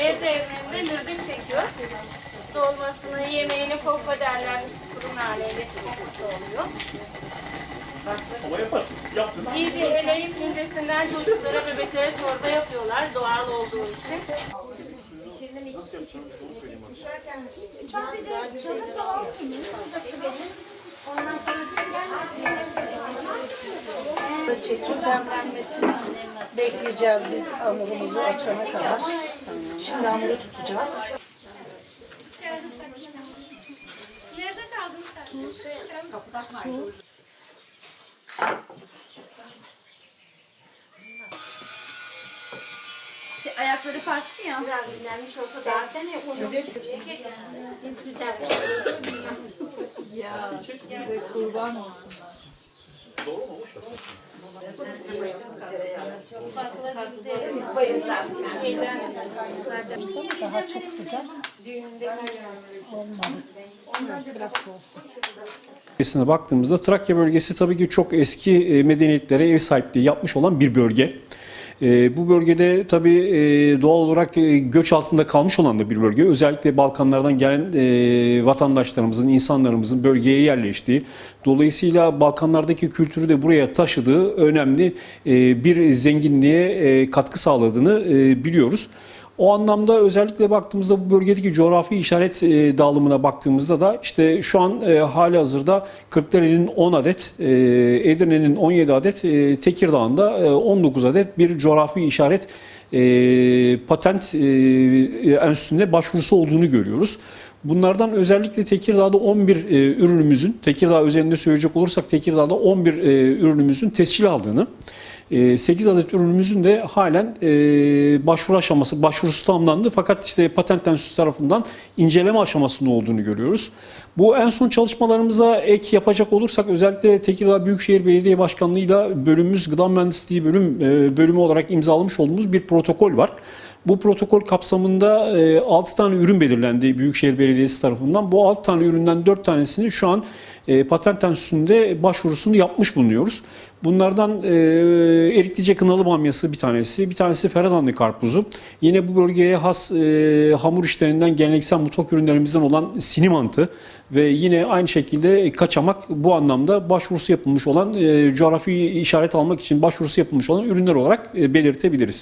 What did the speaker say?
Evde evlerinde mürdük çekiyoruz. Dolmasını, yemeğini koko derler. Kuru naneyle kokusu oluyor. Ama yaparsın. Yaptın. İyice eleyip incesinden çocuklara, bebeklere çorba yapıyorlar doğal olduğu için. Çekip demlenmesini bekleyeceğiz biz hamurumuzu açana kadar. Şimdi hamuru tutacağız. Nerede kaldın sen? Tuz, Su, Ayakları farklı ya. size kurban olsun. Doğru mu? Boş ver. Daha çok sıcak olmadı. Biraz soğusun. baktığımızda Trakya bölgesi tabii ki çok eski e, medeniyetlere ev sahipliği yapmış olan bir bölge. E, Bu bölgede tabii e, doğal olarak e, göç altında kalmış olan da bir bölge. Özellikle Balkanlardan gelen e, vatandaşlarımızın, insanlarımızın bölgeye yerleştiği, dolayısıyla Balkanlardaki kültürü de buraya taşıdığı önemli e, bir zenginliğe e, katkı sağladığını e, biliyoruz. O anlamda özellikle baktığımızda bu bölgedeki coğrafi işaret e, dağılımına baktığımızda da işte şu an e, hali hazırda Kırklareli'nin 10 adet, e, Edirne'nin 17 adet, e, Tekirdağ'ın da e, 19 adet bir coğrafi işaret e, patent e, enstitüsüne başvurusu olduğunu görüyoruz. Bunlardan özellikle Tekirdağ'da 11 e, ürünümüzün, Tekirdağ özelinde söyleyecek olursak Tekirdağ'da 11 e, ürünümüzün tescil aldığını, e, 8 adet ürünümüzün de halen e, başvuru aşaması, başvurusu tamamlandı fakat işte patent enstitüsü tarafından inceleme aşamasında olduğunu görüyoruz. Bu en son çalışmalarımıza ek yapacak olursak özellikle Tekirdağ Büyükşehir Belediye Başkanlığı'yla bölümümüz Gıda Mühendisliği bölüm e, bölümü olarak imzalamış olduğumuz bir protokol var. Bu protokol kapsamında e, 6 tane ürün belirlendi Büyükşehir Belediyesi tarafından. Bu 6 tane üründen 4 tanesini şu an e, patent enstitüsünde başvurusunu yapmış bulunuyoruz. Bunlardan e, eriklice kınalı bamyası bir tanesi, bir tanesi Ferhadanlı karpuzu. Yine bu bölgeye has e, hamur işlerinden geleneksel mutfak ürünlerimizden olan sinimantı ve yine aynı şekilde kaçamak bu anlamda başvurusu yapılmış olan e, coğrafi işaret almak için başvurusu yapılmış olan ürünler olarak e, belirtebiliriz.